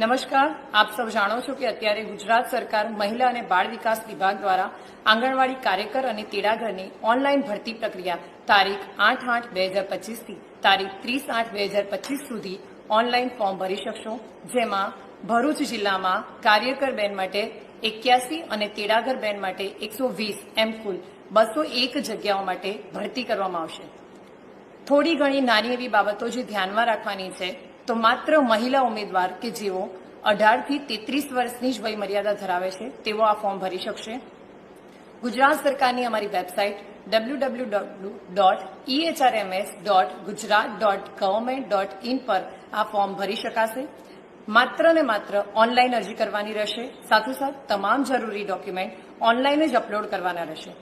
નમસ્કાર, આપ સૌ જાણો છો કે અત્યારે ગુજરાત સરકાર મહિલા અને બાળ વિકાસ વિભાગ દ્વારા આંગણવાડી કાર્યકર અને તેડાગરની ઓનલાઈન ભરતી પ્રક્રિયા તારીખ આઠ આઠ બે હજાર પચીસથી તારીખ ત્રીસ આઠ બે હજાર પચીસ સુધી ઓનલાઈન ફોર્મ ભરી શકશો, જેમાં ભરૂચ જિલ્લામાં કાર્યકર બેન માટે એક્યાસી અને તેડાગર બેન માટે એકસો વીસ એમ કુલ બસો એક જગ્યાઓ માટે ભરતી કરવામાં આવશે. થોડી ઘણી નાની એવી બાબતો જે ધ્યાનમાં રાખવાની છે તો માત્ર મહિલા ઉમેદવાર કે જેઓ અઢારથી તેત્રીસ વર્ષની જ વય મર્યાદા ધરાવે છે, તેઓ આ ફોર્મ ભરી શકશે. ગુજરાત સરકારની અમારી website W W W dot EHRMS dot Gujarat dot government dot in પર આ ફોર્મ ભરી શકાશે. માત્ર ને માત્ર ઓનલાઈન અરજી કરવાની રહેશે. સાથોસાથ તમામ જરૂરી ડોક્યુમેન્ટ ઓનલાઈન જ અપલોડ કરવાના રહેશે.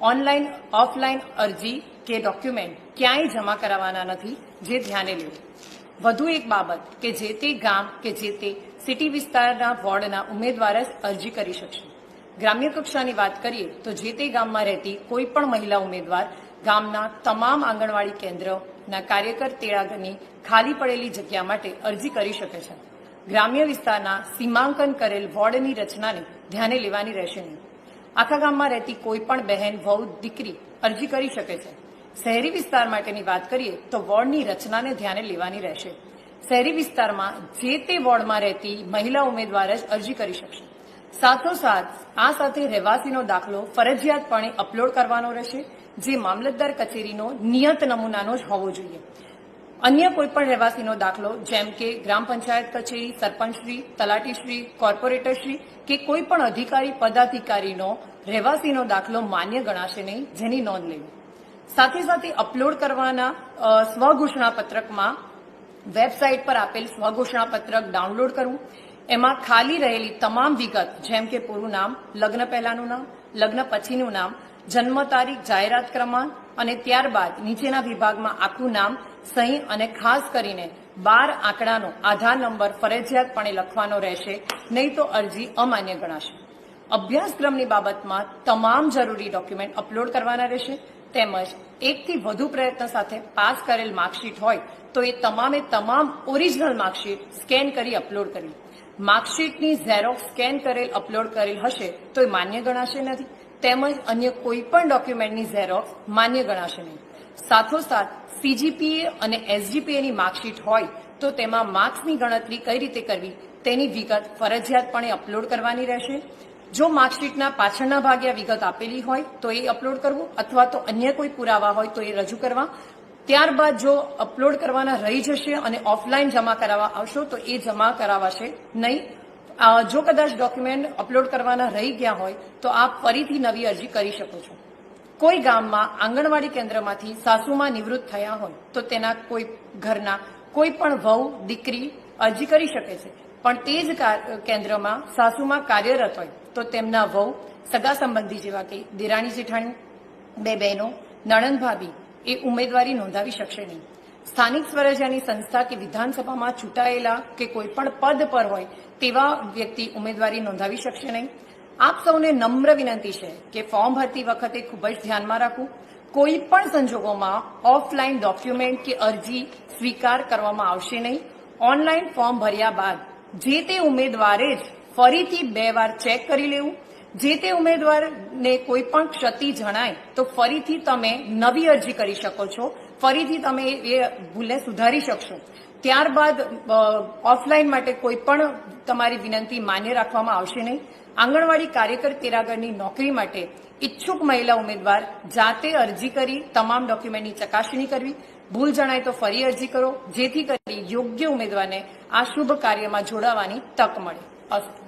ઓનલાઈન, ઓફલાઈન અરજી કે ડોક્યુમેન્ટ ક્યાંય જમા કરાવવાના નથી, જે ધ્યાને લેવું વધુ એક બાબત કે જે તે ગામ કે જે તે સિટી વિસ્તારના વોર્ડના ઉમેદવાર જ અરજી કરી શકશે. ગ્રામ્ય કક્ષાની વાત કરીએ તો જે તે ગામમાં રહેતી કોઈ પણ મહિલા ઉમેદવાર ગામના તમામ આંગણવાડી કેન્દ્રના કાર્યકર તેડાગરની ખાલી પડેલી જગ્યા માટે અરજી કરી શકે છે. ગ્રામ્ય વિસ્તારના સીમાંકન કરેલ વોર્ડની રચનાને ધ્યાને લેવાની રહેશે નહીં. આખા ગામમાં રહેતી કોઈ પણ બહેન, વહુ, દીકરી અરજી કરી શકે છે. શહેરી વિસ્તાર માટેની વાત કરીએ તો વોર્ડની રચનાને ધ્યાને લેવાની રહેશે. શહેરી વિસ્તારમાં જે તે વોર્ડમાં રહેતી મહિલા ઉમેદવાર જ અરજી કરી શકશે. સાથોસાથ, આ સાથે રહેવાસીનો દાખલો ફરજિયાતપણે અપલોડ કરવાનો રહેશે, જે મામલતદાર કચેરીનો નિયત નમૂનાનો જ હોવો જોઈએ. અન્ય કોઈપણ રહેવાસીનો દાખલો, જેમ કે ગ્રામ પંચાયત કચેરી, સરપંચશ્રી, તલાટીશ્રી, કોર્પોરેટરશ્રી કે કોઈ પણ અધિકારી, પદાધિકારીનો રહેવાસીનો દાખલો માન્ય ગણાશે નહીં, જેની નોંધ લેવી. સાથે સાથે અપલોડ કરવાના સ્વઘોષણા પત્રકમાં વેબસાઇટ પર આપેલ સ્વઘોષણા પત્રક ડાઉનલોડ કરવું. એમાં ખાલી રહેલી તમામ વિગત, જેમ કે પૂરું નામ, લગ્ન પહેલાનું નામ, લગ્ન પછીનું નામ, જન્મ તારીખ, જાહેરાત ક્રમાંક અને ત્યારબાદ નીચેના વિભાગમાં આખું નામ, સહી અને ખાસ કરીને બાર આંકડાનો આધાર નંબર ફરજિયાતપણે લખવાનો રહેશે, નહીં તો અરજી અમાન્ય ગણાશે. અભ્યાસક્રમની બાબતમાં તમામ જરૂરી ડોક્યુમેન્ટ અપલોડ કરવાના રહેશે. તેમજ એકથી વધુ પ્રયત્ન સાથે પાસ કરેલ માર્કશીટ હોય, તો એ તમામે તમામ ઓરિજિનલ માર્કશીટ સ્કેન કરી અપલોડ કરવી. માર્કશીટની ઝેરોક્સ સ્કેન કરેલ, અપલોડ કરેલ હશે, તો એ માન્ય ગણાશે નથી. તેમજ અન્ય કોઈ પણ ડોક્યુમેન્ટની ઝેરોક્સ માન્ય ગણાશે નહીં. સાથોસાથ, સીજીપીએ અને એસજીપીએની માર્કશીટ હોય, તો તેમાં માર્ક્સની ગણતરી કઈ રીતે કરવી, તેની વિગત ફરજિયાતપણે અપલોડ કરવાની રહેશે. જો માર્કશીટના પાછળના ભાગે વિગત આપેલી હોય, તો એ અપલોડ કરવું અથવા તો અન્ય કોઈ પુરાવા હોય, તો એ રજૂ કરવા. ત્યારબાદ જો અપલોડ કરવાના રહી જશે અને ઓફલાઈન જમા કરાવવા આવશો, તો એ જમા કરાવાશે નહીં. જો કદાચ ડોક્યુમેન્ટ અપલોડ કરવાના રહી ગયા હોય, તો આપ ફરીથી નવી અરજી કરી શકો છો. કોઈ ગામમાં, આંગણવાડી કેન્દ્રમાંથી સાસુમાં નિવૃત્ત થયા હોય, તો તેના કોઈ ઘરના કોઈ પણ વહુ, દીકરી અરજી કરી શકે છે. પણ તે જ કેન્દ્રમાં સાસુમાં કાર્યરત હોય તો તેમના વહુ સગા સંબંધી જેવા કે દિરાણી જેઠાણી, બે બહેનો, નણંદ ભાભી એ ઉમેદવારી નોંધાવી શકશે નહીં. સ્થાનિક સ્વરાજ્યની સંસ્થા કે વિધાનસભામાં ચૂંટાયેલા કે કોઈપણ પદ પર હોય તેવા વ્યક્તિ ઉમેદવારી નોંધાવી શકશે નહીં. આપ સૌને નમ્ર વિનંતી છે કે ફોર્મ ભરતી વખતે ખૂબ જ ધ્યાનમાં રાખવું. કોઈ પણ સંજોગોમાં ઓફલાઈન ડોક્યુમેન્ટ કે અરજી સ્વીકાર કરવામાં આવશે નહીં. ઓનલાઈન ફોર્મ ભર્યા બાદ જે તે ઉમેદવારે જ ફરીથી બે વાર ચેક કરી લેવું. જે તે ઉમેદવારને કોઈ પણ ક્ષતિ જણાય, તો ફરીથી તમે નવી અરજી કરી શકો છો. ફરીથી તમે એ ભૂલને સુધારી શકશો. ત્યારબાદ ઓફલાઈન માટે કોઈ પણ તમારી વિનંતી માન્ય રાખવામાં આવશે નહીં. આંગણવાડી કાર્યકર તેરાગરની નોકરી માટે ઈચ્છુક મહિલા ઉમેદવાર જાતે અરજી કરી તમામ ડોક્યુમેન્ટની ચકાસણી કરવી. ભૂલ જણાય તો ફરી અરજી કરો. જેથી કરી યોગ્ય ઉમેદવારને આ શુભ કાર્યમાં જોડાવાની તક મળે. અસ્તુ